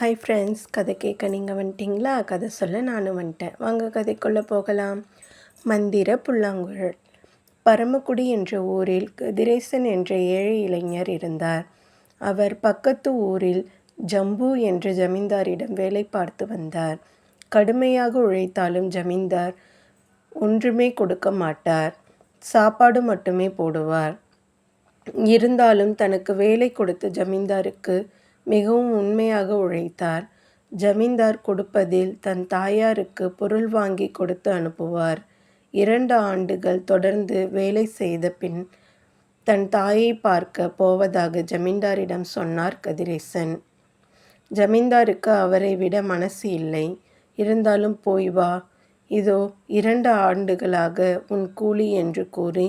Hi friends கதை கேட்க நீங்கள் வந்துட்டிங்களா? கதை சொல்ல நானும் வந்துட்டேன். வாங்க கதைக்குள்ளே போகலாம். மந்திர புல்லாங்குழல். பரமக்குடி என்ற ஊரில் கதிரேசன் என்ற ஏழை இளைஞர் இருந்தார். அவர் பக்கத்து ஊரில் ஜம்பு என்ற ஜமீன்தாரிடம் வேலை பார்த்து வந்தார். கடுமையாக உழைத்தாலும் ஜமீன்தார் ஒன்றுமே கொடுக்க மாட்டார். சாப்பாடு மட்டுமே போடுவார். இருந்தாலும் தனக்கு வேலை கொடுத்த ஜமீன்தாருக்கு மிகவும் உண்மையாக உழைத்தார். ஜமீன்தார் கொடுப்பதில் தன் தாயாருக்கு பொருள் வாங்கி கொடுத்து அனுப்புவார். இரண்டு ஆண்டுகள் தொடர்ந்து வேலை செய்த பின் தன் தாயை பார்க்க போவதாக ஜமீன்தாரிடம் சொன்னார் கதிரேசன். ஜமீன்தாருக்கு அவரை விட மனசு இல்லை. இருந்தாலும் போய் வா. இதோ இரண்டு ஆண்டுகளாக உன் கூலி என்று கூறி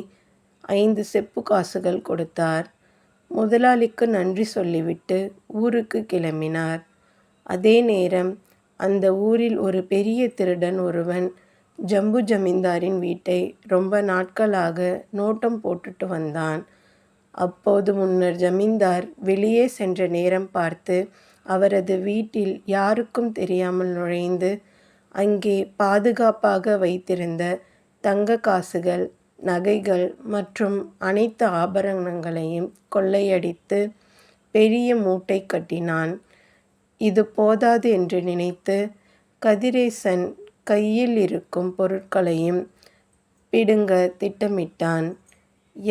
ஐந்து செப்பு காசுகள் கொடுத்தார். முதலாளிக்கு நன்றி சொல்லிவிட்டு ஊருக்கு கிளம்பினார். அதே நேரம் அந்த ஊரில் ஒரு பெரிய திருடன் ஒருவன் ஜம்பு ஜமீன்தாரின் வீட்டை ரொம்ப நாட்களாக நோட்டம் போட்டுட்டு வந்தான். அப்போது முன்னர் ஜமீன்தார் வெளியே சென்ற நேரம் பார்த்து அவரது வீட்டில் யாருக்கும் தெரியாமல் நுழைந்து அங்கே பாதுகாப்பாக வைத்திருந்த தங்க காசுகள் நகைகள் மற்றும் அனைத்து ஆபரணங்களையும் கொள்ளையடித்து பெரிய மூட்டை கட்டினான். இது போதாது என்று நினைத்து கதிரேசன் கையில் இருக்கும் பொருட்களையும் பிடுங்க திட்டமிட்டான்.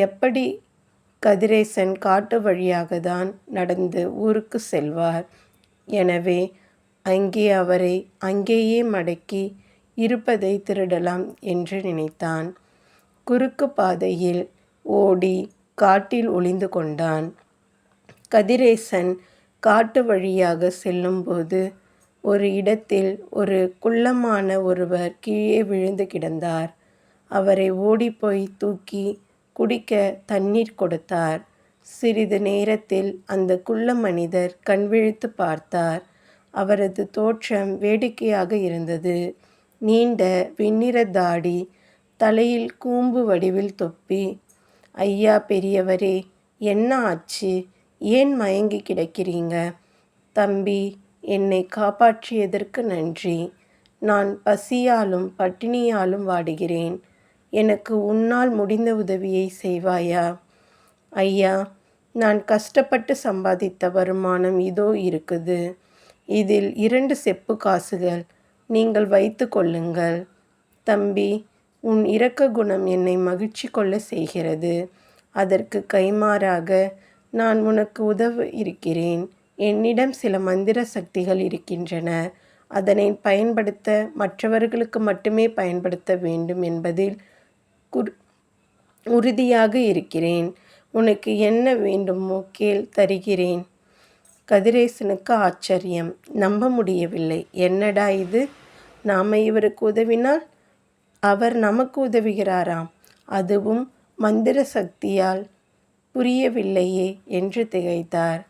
எப்படி கதிரேசன் காட்டு வழியாக தான் நடந்து ஊருக்கு செல்வார்? எனவே அங்கே அவரை அங்கேயே மடக்கி இருப்பதை திருடலாம் என்று நினைத்தான். குறுக்கு பாதையில் ஓடி காட்டில் ஒளிந்து கொண்டான். கதிரேசன் காட்டு வழியாக செல்லும்போது ஒரு இடத்தில் ஒரு குள்ளமான ஒருவர் கீழே விழுந்து கிடந்தார். அவரை ஓடிப்போய் தூக்கி குடிக்க தண்ணீர் கொடுத்தார். சிறிது நேரத்தில் அந்த குள்ள மனிதர் கண்விழித்து பார்த்தார். அவரது தோற்றம் வேடிக்கையாக இருந்தது. நீண்ட வெண்ணிற தாடி தலையில் கூம்பு வடிவில் தொப்பி. ஐயா பெரியவரே என்ன ஆச்சு? ஏன் மயங்கி கிடக்கிறீங்க? தம்பி என்னை காப்பாற்றியதற்கு நன்றி. நான் பசியாலும் பட்டினியாலும் வாடுகிறேன். எனக்கு உன்னால் முடிந்த உதவியை செய்வாயா? ஐயா நான் கஷ்டப்பட்டு சம்பாதித்த வருமானம் இதோ இருக்குது. இதில் இரண்டு செப்பு காசுகள். நீங்கள் வைத்து கொள்ளுங்கள். தம்பி உன் இரக்க குணம் என்னை மகிழ்ச்சி கொள்ள செய்கிறது. அதற்கு கைமாறாக நான் உனக்கு உதவ இருக்கிறேன். என்னிடம் சில மந்திர சக்திகள் இருக்கின்றன. அதனை பயன்படுத்த மற்றவர்களுக்கு மட்டுமே பயன்படுத்த வேண்டும் என்பதில் குர் உறுதியாக இருக்கிறேன். உனக்கு என்ன வேண்டுமோ கேள் தருகிறேன். கதிரேசனுக்கு ஆச்சரியம். நம்ப முடியவில்லை. என்னடா இது? நாம் இவருக்கு உதவினால் அவர் நமக்கு உதவுகிறாராம். அதுவும் மந்திர சக்தியால் புரியவில்லையே என்று திகைத்தார்.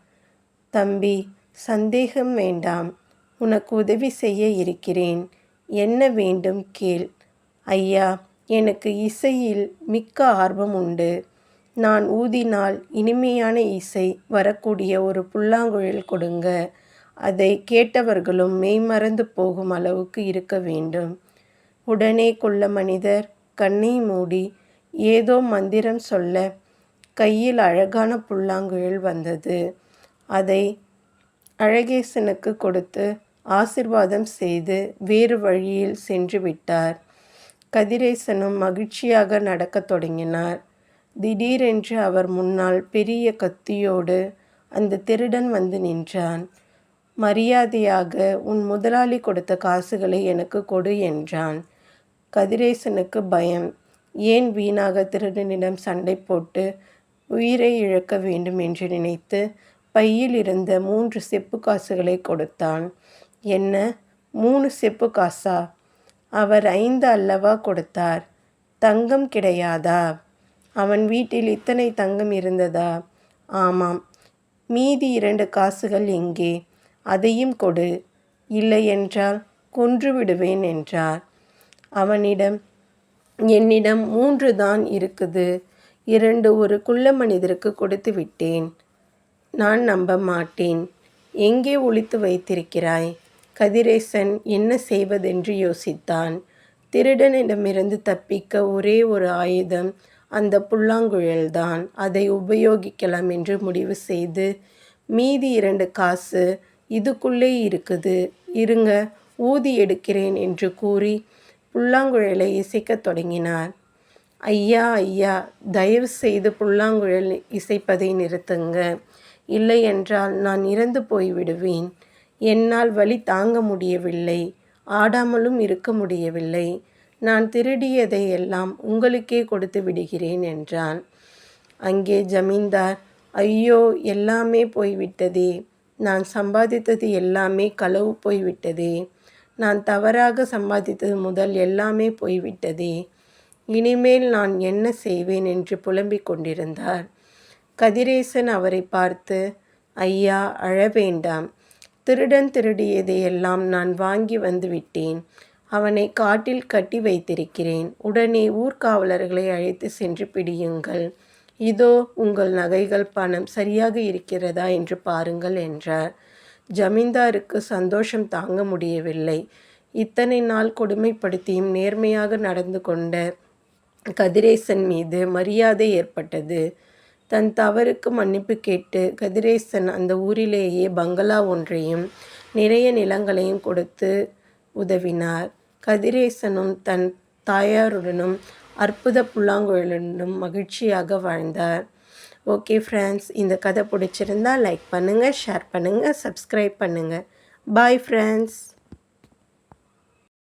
தம்பி சந்தேகம் வேண்டாம். உனக்கு உதவி செய்ய இருக்கிறேன். என்ன வேண்டும் கேள். ஐயா எனக்கு இசையில் மிக்க ஆர்வம் உண்டு. நான் ஊதினால் இனிமையான இசை வரக்கூடிய ஒரு புல்லாங்குழல் கொடுங்க. அதை கேட்டவர்களும் மெய்மறந்து போகும் அளவுக்கு இருக்க வேண்டும். உடனே கொள்ள மனிதர் கண்ணை மூடி ஏதோ மந்திரம் சொல்ல கையில் அழகான புல்லாங்குழல் வந்தது. அதை அழகேசனுக்கு கொடுத்து ஆசிர்வாதம் செய்து வேறு வழியில் சென்று விட்டார். கதிரேசனும் மகிழ்ச்சியாக நடக்கத் தொடங்கினார். திடீரென்று அவர் முன்னால் பெரிய கத்தியோடு அந்த திருடன் வந்து நின்றான். மரியாதையாக உன் முதலாளி கொடுத்த காசுகளை எனக்கு கொடு என்றான். கதிரேசனுக்கு பயம். ஏன் வீணாக திருடனிடம் சண்டை போட்டு உயிரை இழக்க வேண்டும் என்று நினைத்து பையில் இருந்த மூன்று செப்பு காசுகளை கொடுத்தான். என்ன? மூணு செப்பு காசா? அவர் ஐந்து அல்லவா கொடுத்தார்? தங்கம் கிடையாதா? அவன் வீட்டில் இத்தனை தங்கம் இருந்ததா? ஆமாம். மீதி இரண்டு காசுகள் எங்கே? அதையும் கொடு. இல்லை என்றால் கொன்று விடுவேன் என்றார். அவனிடம் என்னிடம் மூன்று தான் இருக்குது. இரண்டு ஒரு குள்ள மனிதருக்கு கொடுத்து விட்டேன். நான் நம்ப மாட்டேன். எங்கே ஒழித்து வைத்திருக்கிறாய்? கதிரேசன் என்ன செய்வதென்று யோசித்தான். திருடனிடமிருந்து தப்பிக்க ஒரே ஒரு ஆயுதம் அந்த புல்லாங்குழல்தான். அதை உபயோகிக்கலாம் என்று முடிவு செய்து மீதி இரண்டு காசு இதுக்குள்ளே இருக்குது. இருங்க ஊதி எடுக்கிறேன் என்று கூறி புல்லாங்குழலை இசைக்கத் தொடங்கினார். ஐயா ஐயா தயவு செய்து புல்லாங்குழல் இசைப்பதை நிறுத்துங்க. இல்லை என்றால் நான் இறந்து போய்விடுவேன் என்னால் வழி தாங்க முடியவில்லை. ஆடாமலும் இருக்க முடியவில்லை. நான் திருடியதை எல்லாம் உங்களுக்கே கொடுத்து விடுகிறேன் என்றான். அங்கே ஜமீன்தார் ஐயோ எல்லாமே போய்விட்டதே. நான் சம்பாதித்தது எல்லாமே களவு போய்விட்டதே. நான் தவறாக சம்பாதித்தது முதல் எல்லாமே போய்விட்டதே. இனிமேல் நான் என்ன செய்வேன்? என்று புலம்பிக் கொண்டிருந்தார். கதிரேசன் அவரை பார்த்து ஐயா அழ வேண்டாம். திருடன் திருடியதையெல்லாம் நான் வாங்கி வந்து விட்டேன். அவனை காட்டில் கட்டி வைத்திருக்கிறேன். உடனே ஊர்காவலர்களை அழைத்து சென்று பிடியுங்கள். இதோ உங்கள் நகைகள் பணம் சரியாக இருக்கிறதா? என்று பாருங்கள் என்றார். ஜமீன்தாருக்கு சந்தோஷம் தாங்க முடியவில்லை. இத்தனை நாள் கொடுமைப்படுத்தியும் நேர்மையாக நடந்து கொண்ட கதிரேசன் மீது மரியாதை ஏற்பட்டது. தன் தவறுக்கு மன்னிப்பு கேட்டு கதிரேசன் அந்த ஊரிலேயே பங்களா ஒன்றையும் நிறைய நிலங்களையும் கொடுத்து உதவினார். கதிரேசனும் தன் தாயாருடனும் அற்புத புல்லாங்குழலுடனும் மகிழ்ச்சியாக வாழ்ந்தார். ஓகே ஃப்ரெண்ட்ஸ் இந்த கதை பிடிச்சிருந்தா லைக் பண்ணுங்கள் ஷேர் பண்ணுங்கள் சப்ஸ்கிரைப் பண்ணுங்கள் பாய் ஃப்ரெண்ட்ஸ்